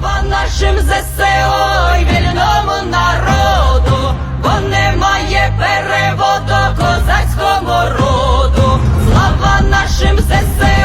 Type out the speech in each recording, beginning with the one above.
Слава нашим ЗСО і вільному народу, бо немає переводу козацькому роду. Слава нашим ЗСО,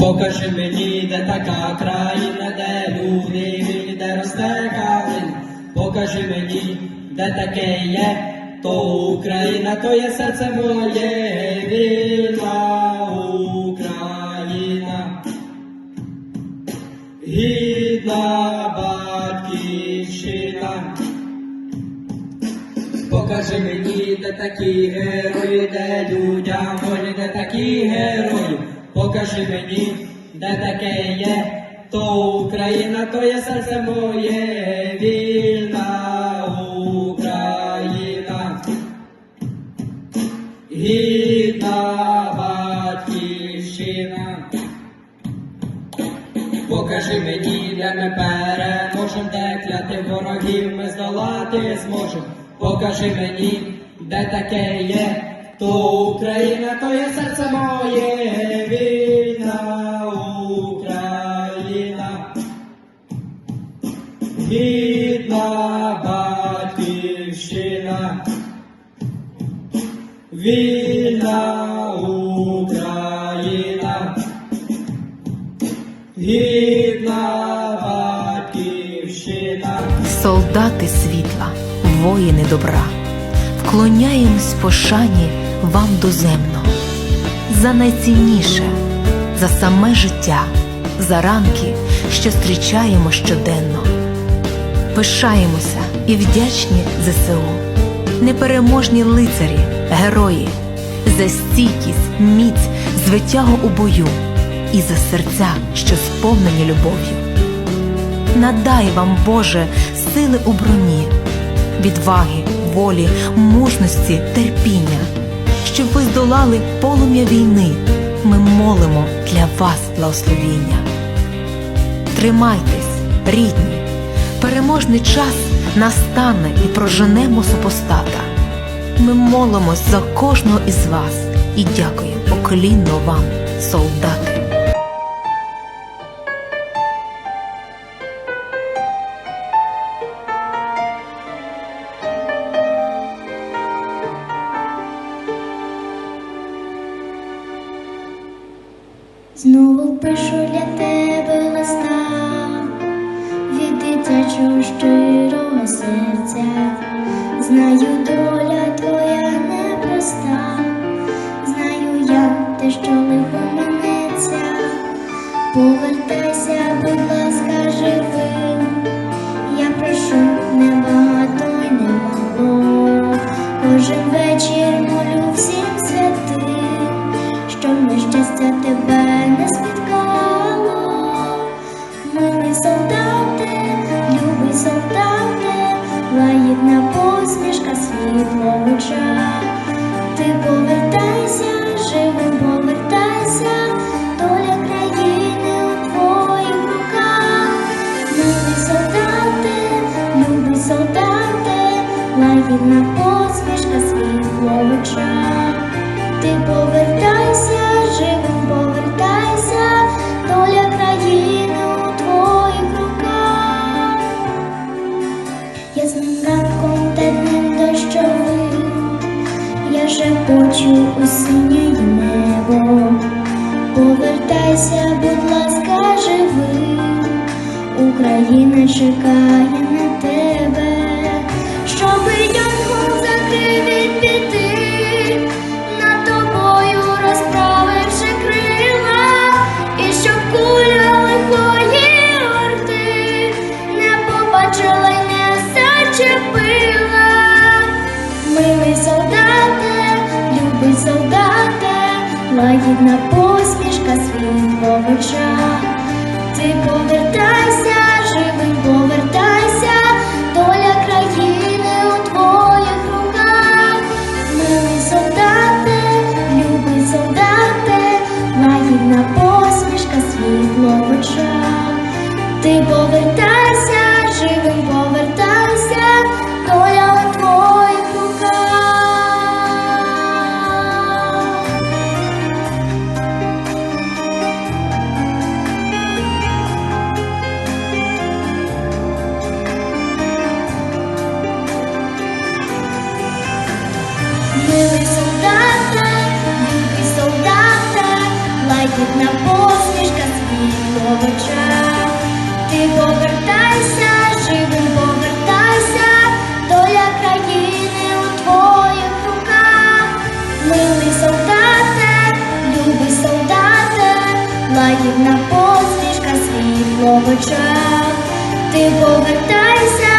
Покажи мені, де така країна, де люди вільні, де росте калин. Покажи мені, де таке є, то Україна, то є серце моє, вільна Україна. Гідна батьківщина. Покажи мені, де такі герої, де людям волі, де такі герої. Покажи мені, де таке є, то Україна, то є серце моє, вільна Україна. Гідна батьківщина. Покажи мені, де ми переможем, де кляти ворогів ми здолати зможем. Покажи мені, де таке є, то Україна, то є серце моє, солдати світла, воїни добра, вклоняємось пошані вам доземно, за найцінніше, за саме життя, за ранки, що зустрічаємо щоденно. Пишаємося і вдячні ЗСУ, непереможні лицарі, герої, за стійкість, міць, звитягу у бою і за серця, що сповнені любов'ю. Надай вам, Боже, сили у броні, відваги, волі, мужності, терпіння, щоб ви здолали полум'я війни. Ми молимо для вас благословіння. Тримайтесь, рідні, переможний час настане і проженемо супостата. Ми молимось за кожного із вас і дякуємо поклінно вам, солдати. Знову пишу для тебе листа від дитячого щирого серця. Знаю, доля твоя непроста, знаю я те, що лихо минеться. Повертайся, будь ласка, живим. Я прошу небагато й немало. Кожен вечір молю всім нещастя тебе не спіткало. Милий солдате, любий солдате, лагідна посмішка, світло в очах. Ти повертайся, живим повертайся, доля країни у твоїх руках. Милий солдате, любий солдате, лагідна посмішка, лагідна посмішка світло в очах. Ти повертайся, лагідна посмішка, світло в очах. Ти повертайся, живим повертайся, доля країни у твоїх руках. Милий солдате, любий солдате, лагідна посмішка, світло в очах. Ти повертайся,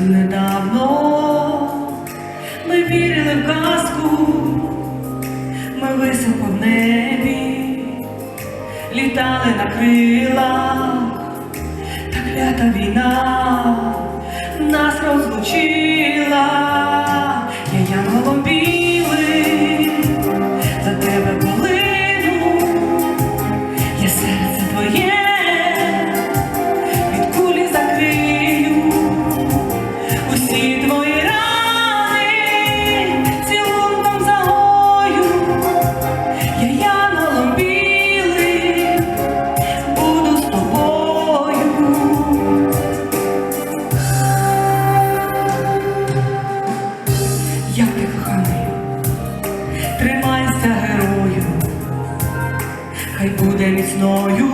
недавно. Ми вірили в казку, ми високо в небі, літали на крилах, та клята війна нас розлучила, хай буде міцною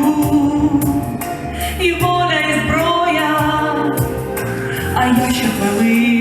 і воля, і зброя, а я ще хвилини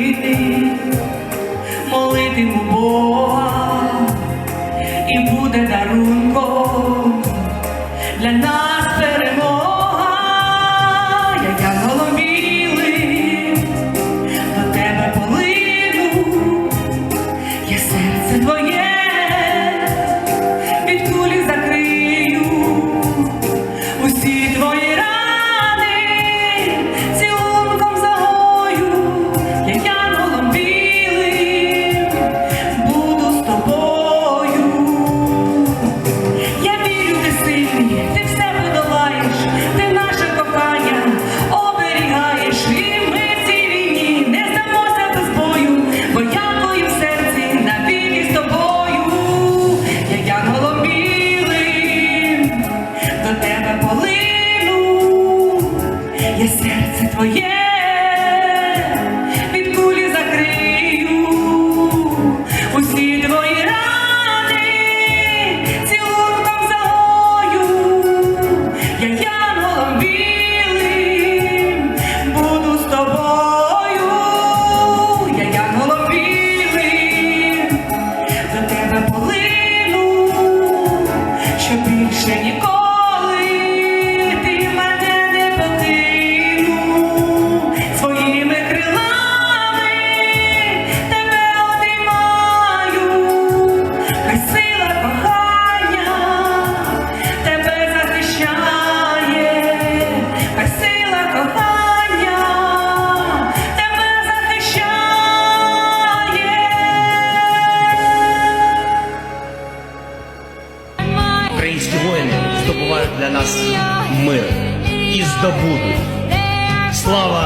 і здобудуть. Слава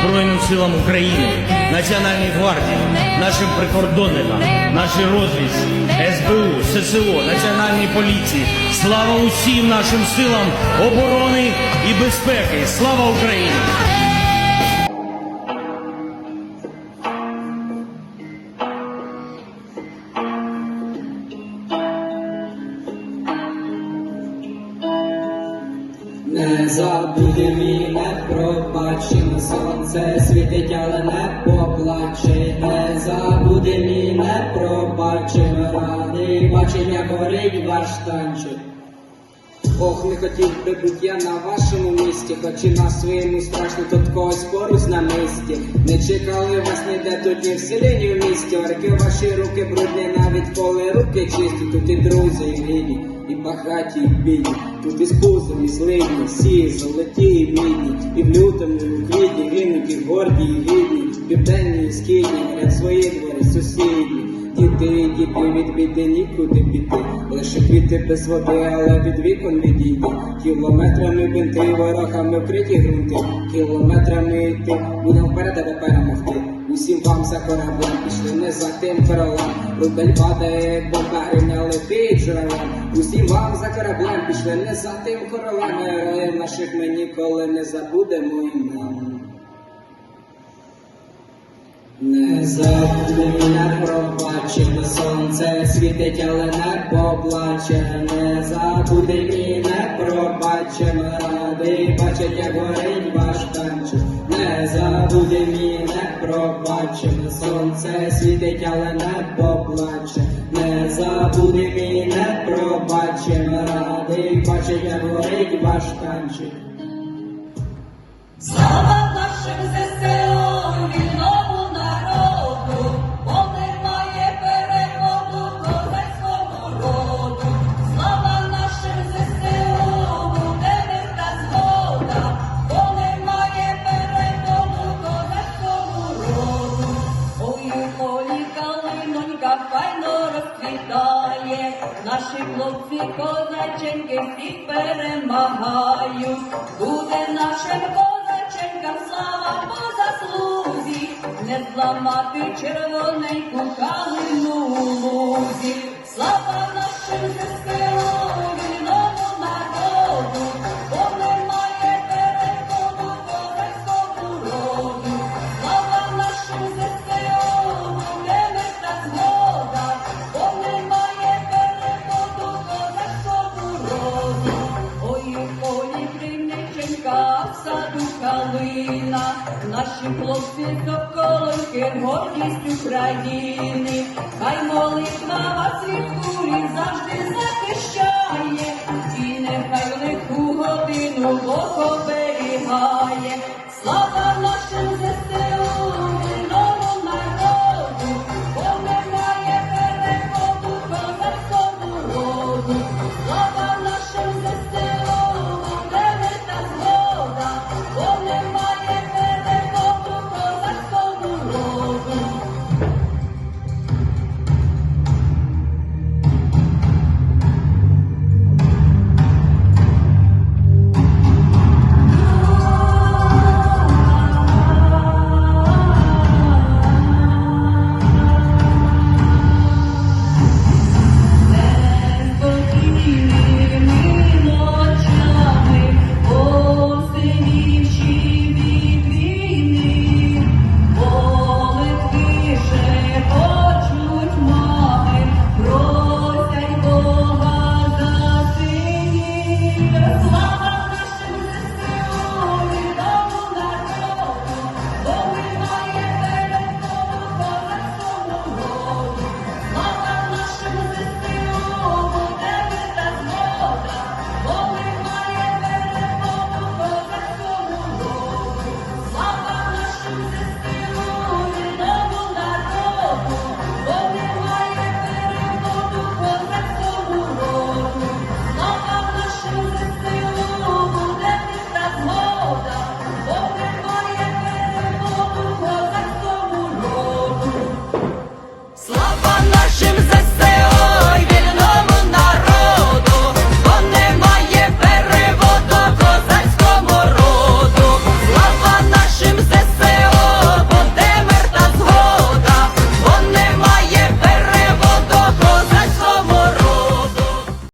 Збройним силам України, Національній гвардії, нашим прикордонникам, нашій розвідці, СБУ, ССО, Національній поліції. Слава усім нашим силам оборони і безпеки. Слава Україні! Не забудем і не пробачимо, сонце світить, але не поплаче, не забудем і не пробачимо, радий бачить, як горить ваш танчик. Ох, не хотів би бути я на вашому місці, хоч і на своєму страшно тут когось поруч на місці. Не чекали вас ніде тут ні в селі, ні в місті. Орки ваші руки брудні, навіть коли руки чисті, тут і друзі, і рідні, і багаті, і бідні, тут і спузом, і всі золоті і мідні, і в лютому, і в квітні, гинуть, і горді, і гідні, південні, і східні, горять свої двори, сусідні. Діти діти від біди нікуди піти, лише квіти без води, але від вікон відійди. Кілометрами бинти, ворогами вкриті грунти, кілометрами йти, будемо вперед тебе перемогти. Усім вам за кораблем пішли не за тим королем. Рубель падає, як бомба гривня летить джерелем. Усім вам за кораблем пішли не за тим королем. Героїв наших ми ніколи не забудемо імен. Не забудемо, не пробачимо, сонце світить, але не поплаче, не забудемо і не пробачимо, радий бачить, як горить ваш танчик. Пробачимо, сонце світить, але не поплаче, не забуде і не пробачимо, радий бачить, як горить ваш танчик. Слава нашим ЗСО, наші хлопці козаченьки всіх перемагають. Буде нашим козаченькам слава по заслузі, не зламати червоненьку калину лузі. Слава нашим ЗСУ, гордість України, хай молитва вас святкує завжди за.